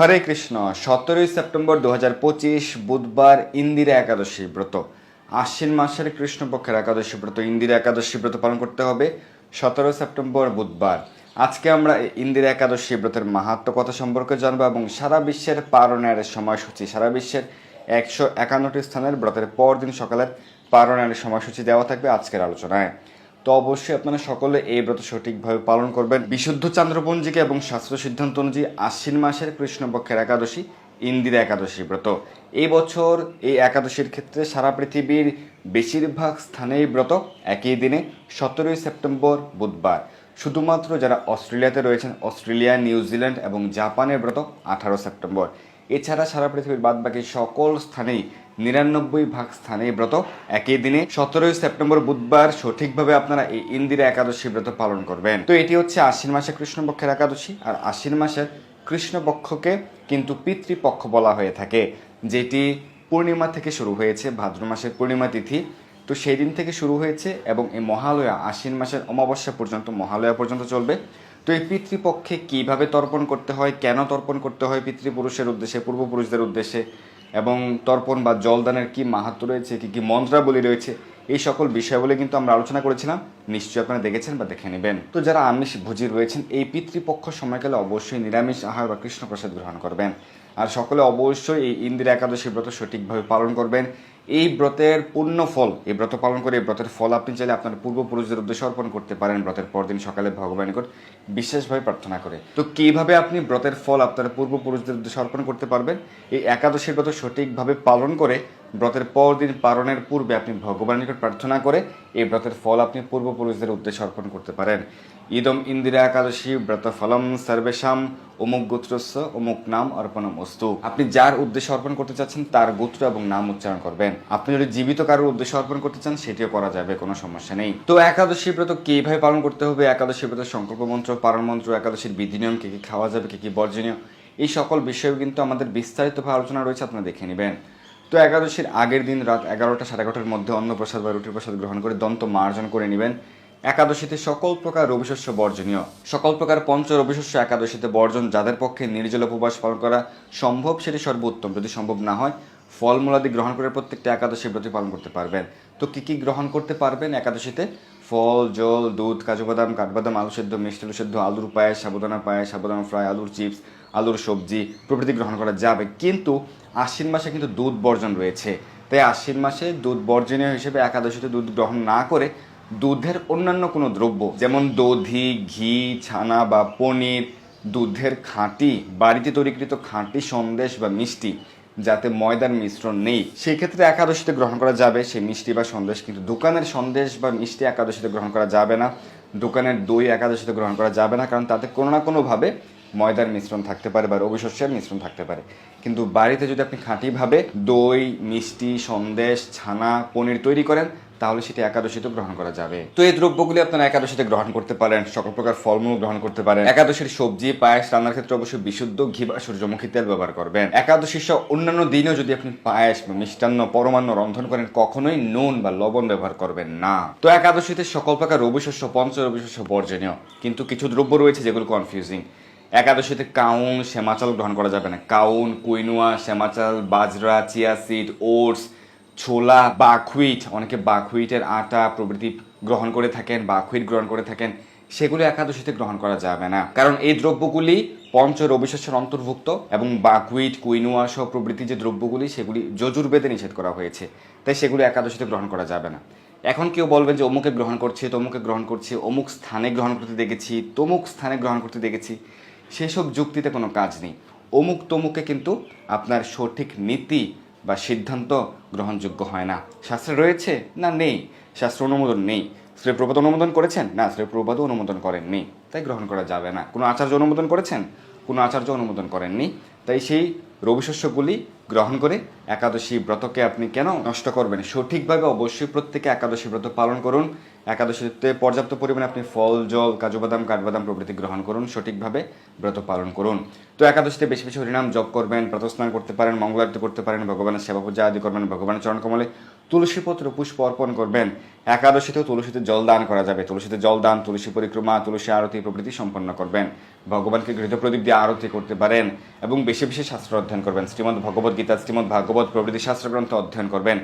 হরে কৃষ্ণ, সতেরোই সেপ্টেম্বর দু বুধবার ইন্দিরা একাদশী ব্রত। আশ্বিন মাসের কৃষ্ণপক্ষের একাদশী ব্রত, ইন্দিরা একাদশী ব্রত পালন করতে হবে সতেরো সেপ্টেম্বর, বুধবার। আজকে আমরা ইন্দিরা একাদশী ব্রতের মাহাত্ম কথা সম্পর্কে জানব এবং সারা বিশ্বের পারণের সময়সূচি, সারা বিশ্বের একশো একান্নটি স্থানের ব্রতের পরদিন সকালের পারণের সময়সূচি দেওয়া থাকবে আজকের আলোচনায়। তো অবশ্যই আপনারা সকলে এই ব্রত সঠিকভাবে পালন করবেন। বিশুদ্ধ চান্দ্রপঞ্জিকা এবং শাস্ত্র সিদ্ধান্ত অনুযায়ী আশ্বিন মাসের কৃষ্ণপক্ষের একাদশী, ইন্দিরা একাদশী ব্রত। এই বছর এই একাদশীর ক্ষেত্রে সারা পৃথিবীর বেশিরভাগ স্থানেই ব্রত, একই দিনে সতেরোই সেপ্টেম্বর বুধবার। শুধুমাত্র যারা অস্ট্রেলিয়াতে রয়েছেন, অস্ট্রেলিয়া নিউজিল্যান্ড এবং জাপানের ব্রত আঠারো সেপ্টেম্বর। এছাড়া সারা পৃথিবীর বাদবাকি সকল স্থানেই নিরানব্বই ভাগ স্থানে ব্রত একই দিনে সতেরোই সেপ্টেম্বর বুধবার সঠিকভাবে আপনারা এই ইন্দিরা একাদশী ব্রত পালন করবেন। তো এটি হচ্ছে আশ্বিন মাসে কৃষ্ণপক্ষের একাদশী, আর আশ্বিন মাসের কৃষ্ণপক্ষকে কিন্তু পিতৃপক্ষ বলা হয়ে থাকে, যেটি পূর্ণিমা থেকে শুরু হয়েছে, ভাদ্র মাসের পূর্ণিমা তিথি। তো সেই দিন থেকে শুরু হয়েছে এবং এই মহালয়া আশ্বিন মাসের অমাবস্যা পর্যন্ত, মহালয়া পর্যন্ত চলবে। তো এই পিতৃপক্ষে কীভাবে তর্পণ করতে হয়, কেন তর্পণ করতে হয় পিতৃপুরুষের উদ্দেশ্যে, পূর্বপুরুষদের উদ্দেশ্যে এবং তর্পণ বা জলদানের কি মাহাত্ম রয়েছে, কি কি মন্ত্রাবলী রয়েছে, এই সকল বিষয়াবলী কিন্তু আমরা আলোচনা করেছিলাম। নিশ্চয়ই আপনারা দেখেছেন বা দেখে নেবেন। তো যারা আমিষ ভুজি রয়েছেন, এই পিতৃপক্ষ সময়কালে অবশ্যই নিরামিষ আহার বা কৃষ্ণপ্রসাদ গ্রহণ করবেন। আর সকলে অবশ্যই এই ইন্দিরা একাদশী ব্রত সঠিকভাবে পালন করবেন। এই ব্রতের পূর্ণ ফল, এই ব্রত পালন করে এই ব্রতের ফল আপনি চাইলে আপনার পূর্বপুরুষদের উদ্দেশ্যে অর্পণ করতে পারেন ব্রতের পরদিন সকালে ভগবানের নিকট বিশেষভাবে প্রার্থনা করে। তো কীভাবে আপনি ব্রতের ফল আপনার পূর্বপুরুষদের উদ্দেশ্যে অর্পণ করতে পারবেন? এই একাদশীর ব্রত সঠিকভাবে পালন করে ব্রতের পরদিন পালনের পূর্বে আপনি ভগবানের নিকট প্রার্থনা করে এই ব্রতের ফল আপনি পূর্বপুরুষদের উদ্দেশ্যে অর্পণ করতে পারেন। ইদম ইন্দিরা একাদশী ব্রত ফলম সর্বেশাম, অমুক গোত্রস্য অমুক নাম অর্পণম অস্তু। আপনি যার উদ্দেশ্যে অর্পণ করতে চাচ্ছেন, তার গোত্র এবং নাম উচ্চারণ করবেন। আপনি যদি জীবিত কারোর উদ্দেশ্যে অর্পণ করতে চান, সেটিও করা যাবে, কোনো সমস্যা নেই। তো একাদশী ব্রত কীভাবে পালন করতে হবে? একাদশী ব্রত সংকল্প মন্ত্র, পালন মন্ত্র, একাদশীর বিধি নিয়ম কী কি খাওয়া যাবে, কী কী বর্জনীয়, এই সকল বিষয়ে কিন্তু আমাদের বিস্তারিতভাবে আলোচনা রয়েছে, আপনারা দেখে নেবেন। তো একাদশীর আগের দিন রাত এগারোটা সাড়ে এগারোটার মধ্যে অন্ন প্রসাদ বা রুটির প্রসাদ গ্রহণ করে দন্ত মার্জন করে নেবেন। একাদশীতে সকল প্রকার রবিশস্য বর্জনীয়। সকল প্রকার পঞ্চ রবিশস্য একাদশীতে বর্জন যাদের পক্ষে নির্জল উপবাস পালন করা সম্ভব, সেটি সর্বোত্তম। যদি সম্ভব না হয়, ফলমূলাদি গ্রহণ করে প্রত্যেকটা একাদশী ব্রত পালন করতে পারবেন। তো কি কি গ্রহণ করতে পারবেন একাদশীতে? ফল, জল, দুধ কাজু বাদাম কাঠবাদাম, আলু সেদ্ধ, মিষ্টি আলু সেদ্ধ, আলুর পায়েস সাবুদানা পায়েস সাবুদানা ফ্রাই, আলুর চিপস, আলুর সবজি প্রভৃতি গ্রহণ করা যাবে। কিন্তু আশ্বিন মাসে কিন্তু দুধ বর্জন রয়েছে। তাই আশ্বিন মাসে দুধ বর্জনীয় হিসেবে একাদশীতে দুধ গ্রহণ না করে দুধের অন্যান্য কোনো দ্রব্য, যেমন দধি, ঘি, ছানা বা পনির, দুধের খাঁটি, বাড়িতে তৈরিকৃত খাঁটি সন্দেশ বা মিষ্টি, যাতে ময়দার মিশ্রণ নেই। সেই ক্ষেত্রে একাদশীতে গ্রহণ করা যাবে সেই মিষ্টি বা সন্দেশ, কিন্তু দোকানের সন্দেশ বা মিষ্টি একাদশীতে গ্রহণ করা যাবে না। দোকানের দই একাদশীতে গ্রহণ করা যাবে না, কারণ তাতে কোনো না কোনোভাবে ময়দার মিশ্রণ থাকতে পারে বা রবিশস্যের মিশ্রণ থাকতে পারে। কিন্তু বাড়িতে যদি আপনি খাঁটিভাবে দই, মিষ্টি, সন্দেশ, ছানা, পনির তৈরি করেন তাহলে সেটি একাদশীতে গ্রহণ করা যাবে। তো এই দ্রব্যগুলি আপনারা একাদশীতে গ্রহণ করতে পারেন, সকল প্রকার ফলমূল গ্রহণ করতে পারেন। একাদশীর সবজি, পায়েস রান্নার ক্ষেত্রে অবশ্যই বিশুদ্ধ ঘি বা সূর্যমুখী তেল ব্যবহার করবেন। একাদশীর সহ অন্যান্য দিনেও যদি আপনি পায়েস বা মিষ্টান্ন, পরমান্ন রন্ধন করেন, কখনোই নুন বা লবণ ব্যবহার করবেন না। তো একাদশীতে সকল প্রকার রবিশস্য পঞ্চ রবিশস্য বর্জনীয়। কিন্তু কিছু দ্রব্য রয়েছে যেগুলো কনফিউজিং একাদশীতে কাউন, শ্যামাচাল গ্রহণ করা যাবে না। কাউন, কুইনুয়া, শ্যামাচাল, বাজরা, চিয়া সিড, ওটস ছোলা বাকুইট অনেকে বাকুইটের আটা প্রভৃতি গ্রহণ করে থাকেন বাকুইট গ্রহণ করে থাকেন, সেগুলো একাদশীতে গ্রহণ করা যাবে না। কারণ এই দ্রব্যগুলি পঞ্চ রবিশস্যের অন্তর্ভুক্ত এবং বাকুইট কুইনুয়া সহ প্রভৃতি যে দ্রব্যগুলি, সেগুলি যজুর্বেদে নিষেধ করা হয়েছে। তাই সেগুলো একাদশীতে গ্রহণ করা যাবে না। এখন কেউ বলবেন যে, অমুকে গ্রহণ করছে, তমুকে গ্রহণ করছে, অমুক স্থানে গ্রহণ করতে দেখেছি, তমুক স্থানে গ্রহণ করতে দেখেছি। সেসব যুক্তিতে কোনো কাজ নেই। অমুক তমুকে কিন্তু আপনার সঠিক নীতি বা সিদ্ধান্ত গ্রহণযোগ্য হয় না। শাস্ত্রে রয়েছে, না, নেই। শাস্ত্র অনুমোদন নেই। শ্রী প্রবাদ অনুমোদন করেছেন? না শ্রী প্রবাদও অনুমোদন করেননি। তাই গ্রহণ করা যাবে না। কোনো আচার্য অনুমোদন করেছেন? কোনো আচার্য অনুমোদন করেননি। তাই সেই রবিশস্যগুলি গ্রহণ করে একাদশী ব্রতকে আপনি কেন নষ্ট করবেন? সঠিকভাবে অবশ্যই প্রত্যেকে একাদশী ব্রত পালন করুন। একাদশীতে পর্যাপ্ত পরিমাণে আপনি ফল, জল কাজু বাদাম কাঠবাদাম প্রভৃতি গ্রহণ করুন, সঠিকভাবে ব্রত পালন করুন। তো একাদশীতে বেশি বেশি হরিনাম জপ করবেন, প্রাতস্নান করতে পারেন, মঙ্গলারতি করতে পারেন, ভগবানের সেবা পূজা আদি করবেন, ভগবানের চরণ কমলে তুলসীপত্র পুষ্প অর্পণ করবেন। একাদশীতেও তুলসীতে জল দান করা যাবে। তুলসীতে জল দান, তুলসী পরিক্রমা, তুলসী আরতি প্রভৃতি সম্পন্ন করবেন। ভগবানকে গৃহীত প্রদীপ দিয়ে আরতি করতে পারেন এবং বেশি বেশি শাস্ত্র অধ্যয়ন করবেন। শ্রীমদ্ ভগবদ্গীতা গীতা, শ্রীমদ্ ভাগবত প্রভৃতি শাস্ত্রগ্রন্থ অধ্যয়ন করবেন।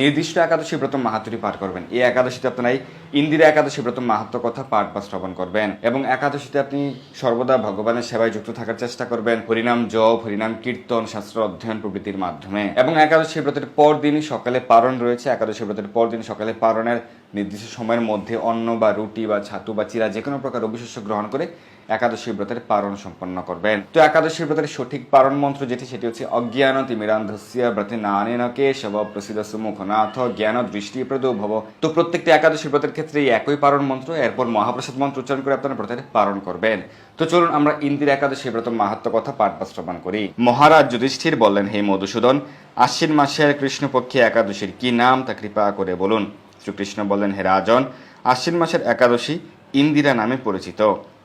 নির্দিষ্ট একাদশী ব্রত মাহাত্মটি পাঠ করবেন। এই একাদশীতে আপনারা এই ইন্দিরা একাদশী ব্রত মাহাত্ম কথা পাঠ বা শ্রবণ করবেন এবং একাদশীতে আপনি সর্বদা ভগবানের সেবায় যুক্ত থাকার চেষ্টা করবেন। হরিনাম জপ, হরিনাম কীর্তন, শাস্ত্র অধ্যয়ন প্রভৃতির মাধ্যমে। এবং একাদশী ব্রতের পর দিন সকালে পারণ রয়েছে। একাদশী ব্রতের পর দিন সকালে পারণের নির্দিষ্ট সময়ের মধ্যে অন্ন বা রুটি বা ছাতু বা চিরা যে কোনো প্রকার অবিশস্য গ্রহণ করে একাদশী ব্রতের পারণ সম্পন্ন করবেন। তো একাদশী ব্রতের সঠিক পারণ মন্ত্র যেটি, সেটি হচ্ছে অজ্ঞান তিমিরান্ধস্য ব্রতে নানেনকে শব প্রসিদ্ধ সুমুখনাথ জ্ঞান দৃষ্টি ভব তো প্রত্যেকটি একাদশী ব্রতের ক্ষেত্রে এই একই পারণ মন্ত্র, এরপর মহাপ্রসাদ মন্ত্র উচ্চারণ করে আপনারা ব্রতের পালন করবেন। তো চলুন আমরা ইন্দির একাদশী ব্রত মাহাত্ম কথা পাঠ বা শ্রবণ করি। মহারাজ যুধিষ্ঠির বললেন, হে মধুসূদন, আশ্বিন মাসের কৃষ্ণপক্ষে একাদশীর কি নাম তা কৃপা করে বলুন। শ্রীকৃষ্ণ বলেন, হে রাজন, আশ্বিন মাসের একাদশী ইন্দিরা নামে পরিচিত।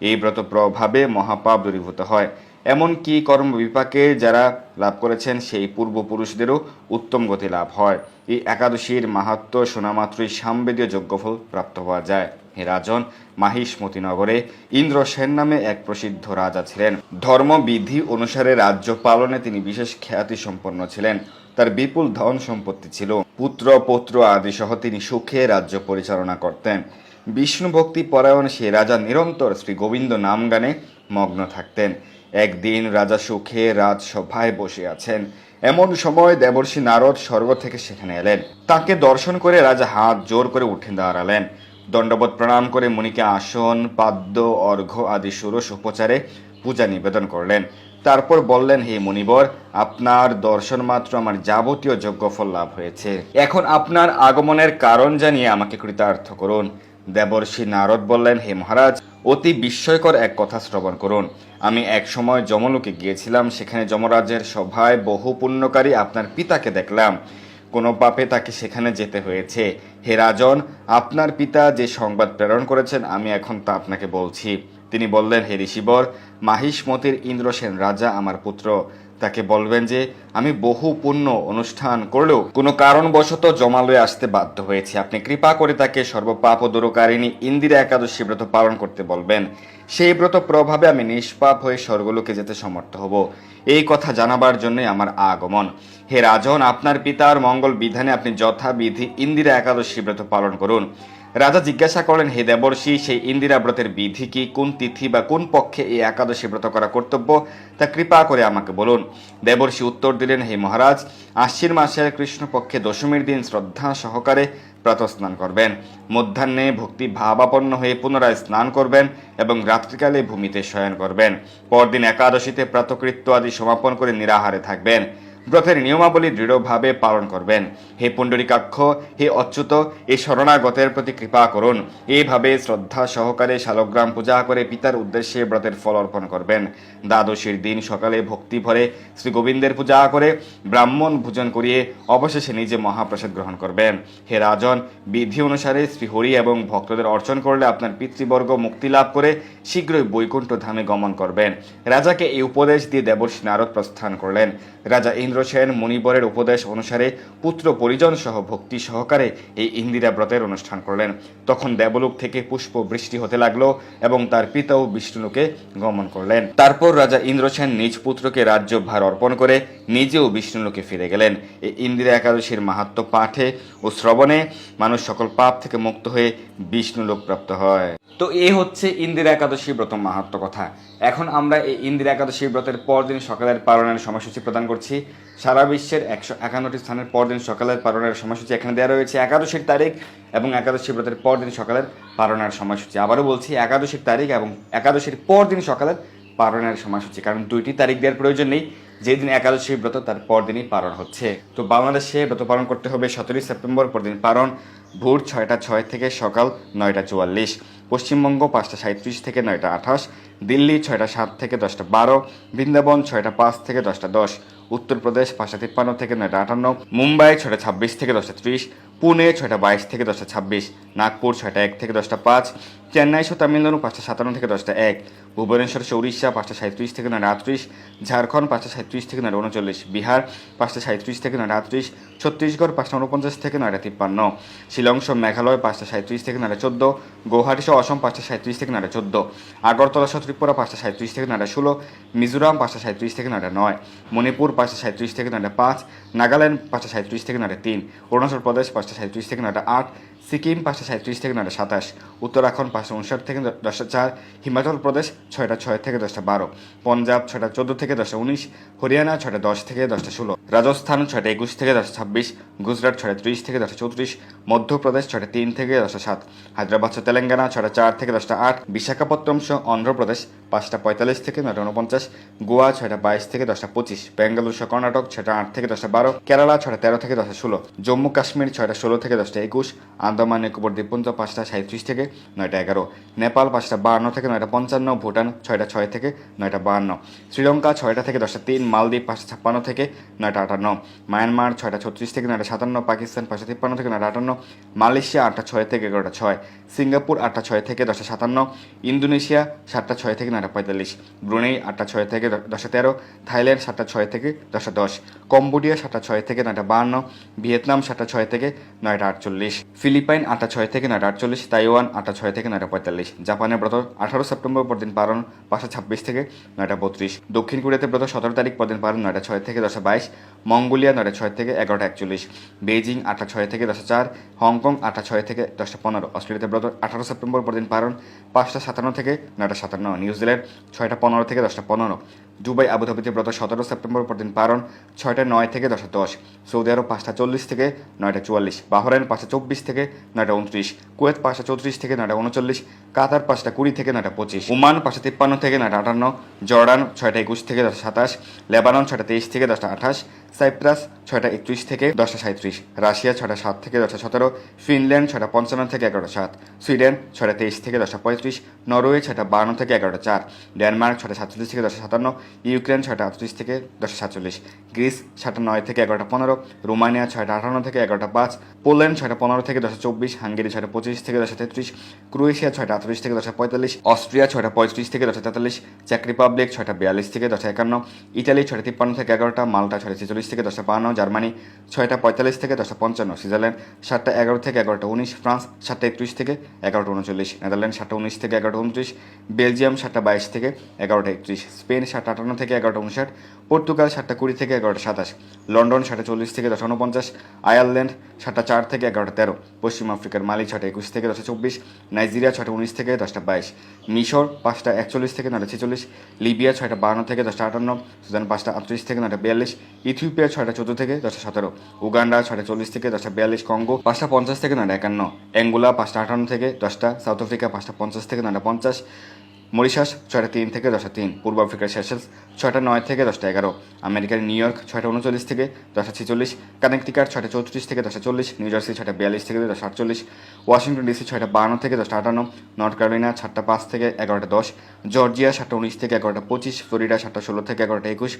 এই ব্রত প্রভাবে মহাপাপ দূরীভূত হয়। এমনকি কর্ম বিপাকে যারা লাভ করেছেন, সেই পূর্বপুরুষদেরও উত্তম গতি লাভ হয়। এই একাদশীর মাহাত্ম শোনামাত্রই সামবেদীয় যজ্ঞফল প্রাপ্ত হওয়া যায়। হে রাজন মাহিষ্মতি নগরে ইন্দ্র সেন নামে এক প্রসিদ্ধ রাজা ছিলেন। ধর্মবিধি অনুসারে রাজ্য পালনে তিনি বিশেষ খ্যাতি সম্পন্ন ছিলেন। তার বিপুল ধন সম্পত্তি ছিল। পুত্র, পৌত্র আদি সহ তিনি সুখে রাজ্য পরিচালনা করতেন। বিষ্ণু ভক্তি পরায়ণ সে রাজা নিরন্তর শ্রী গোবিন্দ নাম গানে মগ্ন থাকতেন। একদিন রাজা সুখে রাজসভায় বসে আছেন। এমন সময় দেবর্ষি নারদ স্বর্গ থেকে সেখানে এলেন। তাকে দর্শন করে রাজা হাত জোর করে উঠে দাঁড়ালেন। দণ্ডবোধ প্রণাম করে মুনিকে আসন, পাদ্য, অর্ঘ্য আদি ষোড়শ উপচারে পূজা নিবেদন করলেন। তারপর বললেন, হে মুনিবর, আপনার দর্শন মাত্র আমার যাবতীয় যজ্ঞফল লাভ হয়েছে। এখন আপনার আগমনের কারণ জানিয়ে আমাকে কৃতার্থ করুন। দেবর্ষি নারদ বললেন, হে মহারাজ, অতি বিস্ময়কর এক কথা শ্রবণ করুন। আমি এক সময় যমলোকে গিয়েছিলাম, সেখানে যমরাজের সভায় বহু পুণ্যকারী আপনার পিতাকে দেখলাম। কোনো পাপে তাকে সেখানে যেতে হয়েছে। হে রাজন, আপনার পিতা যে সংবাদ প্রেরণ করেছেন, আমি এখন তা আপনাকে বলছি। তিনি বললেন, হে ঋষিবর মাহিষ্মতির ইন্দ্রসেন রাজা আমার পুত্র। তাকে বলবেন যে, আমি বহু পুণ্য অনুষ্ঠান করলেও কোনো কারণবশত জমালয়ে আসতে বাধ্য হয়েছে। আপনি কৃপা করে তাকে সর্বপাপ ও দূরকারিণী ইন্দিরা একাদশী ব্রত পালন করতে বলবেন। সেই ব্রত প্রভাবে আমি নিষ্পাপ হয়ে স্বর্গলোকে যেতে সমর্থ হব। এই কথা জানাবার জন্যই আমার আগমন। হে রাজন, আপনার পিতার মঙ্গল বিধানে আপনি যথাবিধি ইন্দিরা একাদশী ব্রত পালন করুন। রাজা জিজ্ঞাসা করলেন, হে দেবর্ষী, সেই ইন্দিরা ব্রতের বিধি কি? কোন তিথি বা কোন পক্ষে এই একাদশী ব্রত করা কর্তব্য? তা কৃপা করে আমাকে বলুন। দেবর্ষী উত্তর দিলেন, হে মহারাজ আশ্বির মাসের কৃষ্ণপক্ষে দশমীর দিন শ্রদ্ধা সহকারে প্রাতঃস্নান করবেন। মধ্যাহ্নে ভক্তি ভাবাপন্ন হয়ে পুনরায় স্নান করবেন এবং রাত্রিকালে ভূমিতে শয়ন করবেন। পরদিন একাদশীতে প্রাতকৃত্য আদি সমাপন করে নিরাহারে থাকবেন। ব্রতের নিয়মাবলী দৃঢ়ভাবে পালন করবেন। হে পুণ্ডরিকাক্ষ, হে অচ্যুত এই শরণাগতের প্রতি কৃপা করুন। এইভাবে শ্রদ্ধা সহকারে শালগ্রাম পূজা করে পিতার উদ্দেশ্যে ব্রতের ফল অর্পণ করবেন। দ্বাদশীর দিন সকালে ভক্তি ভরে শ্রী গোবিন্দের পূজা করে ব্রাহ্মণ ভোজন করিয়ে অবশেষে নিজে মহাপ্রসাদ গ্রহণ করবেন। হে রাজন, বিধি অনুসারে শ্রীহরি এবং ভক্তদের অর্চন করলে আপনার পিতৃবর্গ মুক্তি লাভ করে শীঘ্রই বৈকুণ্ঠ ধামে গমন করবেন। রাজাকে এই উপদেশ দিয়ে দেবর্ষী নারদ প্রস্থান করলেন। রাজা ইন্দ্রসেন মণিবরের উপদেশ অনুসারে পুত্র পরিজন সহ ভক্তি সহকারে এই ইন্দিরা ব্রতের অনুষ্ঠান করলেন। তখন দেবলোক থেকে পুষ্প বৃষ্টি হতে লাগল এবং তার পিতাও বিষ্ণুকে গমন করলেন। তারপর রাজা ইন্দ্রসেন নিজ পুত্রকে রাজ্যভার অর্পণ করে নিজেও বিষ্ণুলোকে ফিরে গেলেন। এই ইন্দিরা একাদশীর মাহাত্ম পাঠে ও শ্রবণে মানুষ সকল পাপ থেকে মুক্ত হয়ে বিষ্ণুলোক প্রাপ্ত হয়। তো এ হচ্ছে ইন্দিরা একাদশী ব্রত মাহাত্ম কথা। এখন আমরা এই ইন্দিরা একাদশী ব্রতের পরদিন সকালের পালনের সময়সূচি প্রদান করছি। সারা বিশ্বের একশো একান্নটি স্থানের পরদিন সকালের পালনের সময়সূচি এখানে দেওয়া রয়েছে। একাদশীর তারিখ এবং একাদশী ব্রতের পরদিন সকালের পালনের সময়সূচি। আবারও বলছি, একাদশীর তারিখ এবং একাদশীর পরদিন সকালের পালনের সময়সূচি, কারণ দুইটি তারিখ দেওয়ার প্রয়োজন নেই। যেদিন একাদশী ব্রত, তার পরদিনই পালন হচ্ছে। তো বাংলাদেশে ব্রত পালন করতে হবে সতেরোই সেপ্টেম্বর, পরদিন পালন, ভোর ছয়টা ছয় থেকে সকাল নয়টা চুয়াল্লিশ। পশ্চিমবঙ্গ পাঁচটা সাঁত্রিশ থেকে নয়টা আঠাশ। দিল্লি ছয়টা সাত থেকে দশটা বারো। বৃন্দাবন ছয়টা পাঁচ থেকে দশটা দশ। উত্তরপ্রদেশ পাঁচটা তিপ্পান্ন থেকে নয়টা আটান্ন। মুম্বাই ছয়টা ছাব্বিশ থেকে দশটা ত্রিশ। পুনে ছয়টা বাইশ থেকে দশটা ছাব্বিশ। নাগপুর ছয়টা এক থেকে দশটা পাঁচ। চেন্নাই সো তামিলনাড়ু পাঁচটা সাতান্ন থেকে দশটা এক ভুবনেশ্বর উড়িষ্যা পাঁচটা সাঁত্রিশ থেকে নয়টা আটত্রিশ ঝাড়খণ্ড পাঁচটা সাঁত্রিশ থেকে নয়টা উনচল্লিশ বিহার পাঁচটা সাঁত্রিশ থেকে নয়টা আটত্রিশ ছত্তিশগড় পাঁচটা উনপঞ্চাশ থেকে নয়টা তিপ্পান্ন শিলং সহ মেঘালয় পাঁচটা সাঁত্রিশ থেকে নয়টা চোদ্দ গৌহাটি সহ অসম পাঁচটা সাঁত্রিশ থেকে নয়টা চোদ্দ আগরতলা সহ ত্রিপুরা পাঁচটা সাঁত্রিশ থেকে নয়টা ষোলো মিজোরাম পাঁচটা সাঁত্রিশ থেকে নয়টা নয় মণিপুর পাঁচটা সাঁত্রিশ থেকে নয়টা পাঁচ নাগাল্যান্ড পাঁচটা সাঁত্রিশ থেকে নয়টা তিন অরুণাচল প্রদেশ পাঁচটা সাঁত্রিশ থেকে নয়টা আট সিকিম পাঁচটা সাঁত্রিশ থেকে নয়টা সাতাশ উত্তরাখণ্ড পাঁচশো উনষাট থেকে দশটা চার হিমাচল প্রদেশ ছয়টা ছয় থেকে দশটা বারো পঞ্জাব ছয়টা চোদ্দ থেকে দশটা উনিশ হরিয়ানা ছয়টা দশ থেকে দশটা ষোলো রাজস্থান ছয়টা একুশ থেকে দশটা ছাব্বিশ গুজরাট ছয়টা ত্রিশ থেকে দশটা চৌত্রিশ মধ্যপ্রদেশ ছয়টা তিন থেকে দশটা সাত হায়দ্রাবাদ তেলেঙ্গানা ছয়টা চার থেকে দশটা আট বিশাখাপত্তনম সহ অন্ধ্রপ্রদেশ পাঁচটা পঁয়তাল্লিশ থেকে নয়টা উনপঞ্চাশ গোয়া ছয়টা বাইশ থেকে দশটা পঁচিশ বেঙ্গালুরু সহ কর্ণাটক ছয়টা আট থেকে দশটা বারো কেরালা ছয়টা তেরো থেকে দশটা ষোলো জম্মু কাশ্মীর ছয়টা ষোলো থেকে দশটা একুশ আন্দামান নিকোবর দ্বীপপুঞ্জ পাঁচটা সাঁত্রিশ থেকে নয়টা এগারো। নেপাল পাঁচটা বাহান্ন থেকে নয়টা পঞ্চান্ন, ভুটান ছয়টা ছয় থেকে নয়টা বাহান্ন শ্রীলঙ্কা ছয়টা থেকে দশটা তিন, মালদ্বীপ পাঁচটা ছাপ্পান্ন থেকে নয়টা আটান্ন। মায়ানমার ছয়টা ছত্রিশ থেকে নয়টা সাতান্ন, পাকিস্তান পাঁচটা তিপ্পান্ন থেকে নয়টা আটান্ন, মালয়েশিয়া আটটা ছয় থেকে এগারোটা ছয়, সিঙ্গাপুর আটটা ছয় থেকে দশটা সাতান্ন, ইন্দোনেশিয়া সাতটা ছয় থেকে নয়টা পঁয়তাল্লিশ, ব্রুনেই আটটা ছয় থেকে দশটা তেরো, থাইল্যান্ড সাতটা ছয় থেকে দশটা দশ, কম্বোডিয়া সাতটা ছয় থেকে নয়টা বাহান্ন ভিয়েতনাম সাতটা ছয় থেকে নয়টা আটচল্লিশ, ফিলিপাইন আটটা ছয় থেকে নয়টা, আটচল্লিশ তাইওয়ান আটটা ছয় থেকে নয়টা পঁয়তাল্লিশ, জাপানের ব্রত আঠারো সেপ্টেম্বর পরদিন পালন পাঁচশো ছাব্বিশ থেকে নয়টা বত্রিশ, দক্ষিণ কোরিয়াতে ব্রত সতেরো তারিখ পরদিন পালন নয়টা ছয় থেকে দশটা বাইশ, মঙ্গোলিয়া নয়টা ছয় থেকে এগারোটা একচল্লিশ বেজিং আটটা ছয় থেকে দশটা চার, হংকং আটটা ছয় থেকে দশটা পনেরো, অস্ট্রেলিয়াতে ব্রত আঠারো সেপ্টেম্বর পরদিন পালন পাঁচটা সাতান্ন থেকে নয়টা সাতান্ন, নিউজিল্যান্ড ছয়টা পনেরো থেকে দশটা পনেরো দুবাই, আবুধাবিতে ব্রত সতেরো সেপ্টেম্বর পরদিন পালন ছয়টা নয় থেকে দশটা দশ। সৌদি আরব পাঁচটা চল্লিশ থেকে নয়টা চুয়াল্লিশ। বাহরাইন পাঁচটা চব্বিশ থেকে নয়টা উনত্রিশ। কুয়েত পাঁচটা চৌত্রিশ থেকে নয়টা উনচল্লিশ। কাতার পাঁচটা কুড়ি থেকে নয়টা পঁচিশ। ওমান পাঁচটা তিপ্পান্ন থেকে নয়টা আটান্ন। জর্ডান ছয়টা একুশ থেকে দশটা সাতাশ। লেবানন ছয়টা তেইশ থেকে দশটা আঠাশ। সাইপ্রাস ছয়টা একত্রিশ থেকে দশটা সাঁত্রিশ রাশিয়া ছয়টা সাত থেকে দশটা সতেরো। ফিনল্যান্ড ছয়টা পঞ্চান্ন থেকে এগারোটা সাত। সুইডেন ছয়টা তেইশ থেকে দশটা পঁয়ত্রিশ। নরওয়ে ছয়টা বান্ন থেকে এগারোটা চার। ডেনমার্ক ছয়টা সাতচল্লিশ থেকে দশটা সাতান্ন। ইউক্রেন ছয়টা আটত্রিশ থেকে দশটা সাতচল্লিশ, গ্রিস ছয়টা নয় থেকে এগারোটা পনেরো, রোমানিয়া ছয়টা আটান্ন থেকে এগারোটা পাঁচ, পোল্যান্ড ছয়টা পনেরো থেকে দশটা চব্বিশ, হাঙ্গেরি ছয়টা পঁচিশ থেকে দশটা তেত্রিশ, ক্রোয়েশিয়া ছয়টা আটত্রিশ থেকে দশটা পঁয়তাল্লিশ, অস্ট্রিয়া ছয়টা পঁয়ত্রিশ থেকে দশটা তেতাল্লিশ, চেক রিপাবলিক ছয়টা বিয়াল্লিশ থেকে দশটা একান্ন, ইটালি ছয়টা তিপ্পান্ন থেকে এগারোটা, মাল্টা ছয়টা ছেচল্লিশ থেকে দশটা বান্ন জার্মানি ছয়টা পঁয়তাল্লিশ থেকে দশটা পঞ্চান্ন, সুইজারল্যান্ড সাতটা এগারো থেকে এগারোটা উনিশ, ফ্রান্স সাতটা একত্রিশ থেকে এগারোটা উনচল্লিশ নেদারল্যান্ড সাতটা উনিশ থেকে এগারোটা উনত্রিশ, বেলজিয়াম সাতটা বাইশ থেকে এগারোটা একত্রিশ, স্পেন সাতটা আটান্ন থেকে এগারোটা উনষাট, পর্তুগাল সাতটা কুড়ি থেকে এগারোটা সাতাশ, লন্ডন সাতটা চল্লিশ থেকে দশটা উনপঞ্চাশ, আয়ারল্যান্ড সাতটা চার থেকে এগারোটা তেরো, পশ্চিম আফ্রিকার মালি ছটা একুশ থেকে দশটা চব্বিশ, নাইজেরিয়া ছটা উনিশ থেকে দশটা বাইশ, মিশর পাঁচটা একচল্লিশ থেকে নয়টা ছেচল্লিশ, লিবিয়া ছয়টা বান্ন থেকে দশটা আটান্ন, সুদান পাঁচটা আটত্রিশ থেকে নয়টা বিয়াল্লিশ, ইথিওপিয়া ছয়টা চোদ্দ থেকে দশটা সতেরো, উগান্ডা ছয়টা চল্লিশ থেকে দশটা বিয়াল্লিশ, কঙ্গো পাঁচটা পঞ্চাশ থেকে নয়টা একান্ন, অ্যাঙ্গোলা পাঁচটা আটান্ন থেকে দশটা, সাউথ আফ্রিকা পাঁচটা পঞ্চাশ থেকে নয়টা পঞ্চাশ মরিশাস, ছয়টা তিন থেকে দশটা তিন। পূর্ব আফ্রিকার সেশেলস ছয়টা নয় থেকে দশটা এগারো। আমেরিকার নিউ ইয়র্ক, ছয়টা উনচল্লিশ থেকে দশটা ছেচল্লিশ। কানেকটিকার ছয়টা চৌত্রিশ থেকে দশটা চল্লিশ। নিউ জার্সি, ছয়টা বিয়াল্লিশ থেকে দশটা আটচল্লিশ। ওয়াশিংটন ডিসি, ছয়টা বান্ন থেকে দশটা আটান্ন। নর্থ ক্যারোলিনা, সাতটা পাঁচ থেকে এগারোটা দশ। জর্জিয়া, সাতটা উনিশ থেকে এগারোটা পঁচিশ। ফ্লোরিডা, সাতটা ষোলো থেকে এগারোটা একুশ।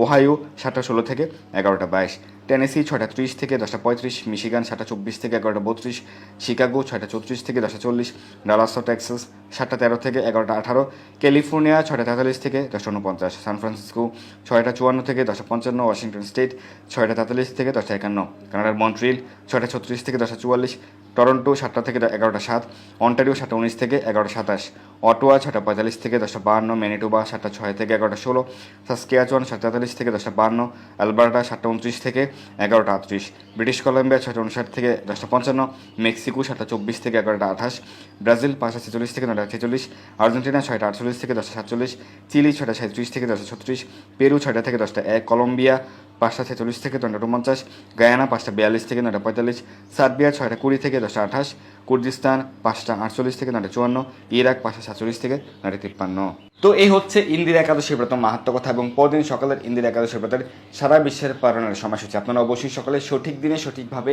ওহাইও, সাতটা ষোলো থেকে এগারোটা বাইশ। টেনেসি, ছয়টা ত্রিশ থেকে দশটা পঁয়ত্রিশ। মিশিগান, সাতটা চব্বিশ থেকে এগারোটা বত্রিশ। শিকাগো, ছয়টা চৌত্রিশ থেকে দশটা চল্লিশ। ডালাস টেক্সাস, সাতটা তেরো থেকে এগারোটা আঠারো। ক্যালিফোর্নিয়া ছয়টা তেতাল্লিশ থেকে দশটা উনপঞ্চাশ সান ফ্রান্সিসকো ছয়টা চুয়ান্ন থেকে দশটা পঞ্চান্ন, ওয়াশিংটন স্টেট ছয়টা তেতাল্লিশ থেকে দশটা একান্ন, কানাডার মন্ট্রিল ছয়টা ছত্রিশ থেকে দশটা চুয়াল্লিশ টরন্টো সাতটা থেকে এগারোটা সাত, অন্টারিও সাতটা উনিশ থেকে এগারোটা সাতাশ, অটোয়া ছটা পঁয়তাল্লিশ থেকে দশটা বাহান্ন ম্যানিটোবা সাতটা ছয় থেকে এগারোটা ষোলো, সাসকিয়াচুয়ান সাতটা তেতাল্লিশ থেকে দশটা বাহান্ন, অ্যালবার্টা সাতটা উনত্রিশ থেকে এগারোটা আটত্রিশ, ব্রিটিশ কলম্বিয়া ছয়টা উনষাট থেকে দশটা পঞ্চান্ন, মেক্সিকো সাতটা চব্বিশ থেকে এগারোটা আঠাশ, ব্রাজিল পাঁচটা ছেচল্লিশ থেকে নয়টা ছেচল্লিশ, আর্জেন্টিনা ছয়টা আটচল্লিশ থেকে দশটা সাতচল্লিশ, চিলি ছয়টা সাঁত্রিশ থেকে দশটা ছত্রিশ, পেরু ছয়টা থেকে দশটা এক, কলম্বিয়া পাঁচটা ছেচল্লিশ থেকে নয়টা উনপঞ্চাশ গায়ানা পাঁচটা বিয়াল্লিশ থেকে নয়টা পঁয়তাল্লিশ সার্বিয়া ছয়টা কুড়ি থেকে দশটা আঠাশ, কুর্দিস্তান পাঁচটা আটচল্লিশ থেকে নয়টা চুয়ান্ন, ইরাক পাঁচটা সাতচল্লিশ থেকে নয়টা তিপ্পান্ন। তো এই হচ্ছে ইন্দিরা একাদশী ব্রত মাহাত্ম কথা এবং পরদিন সকালের ইন্দিরা একাদশী ব্রতের সারা বিশ্বের পালনের সময়সূচি। আপনারা অবশ্যই সকালে সঠিক দিনে সঠিকভাবে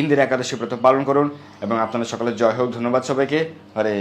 ইন্দিরা একাদশী ব্রত পালন করুন এবং আপনাদের সকালে জয় হোক। ধন্যবাদ সবাইকে। হরে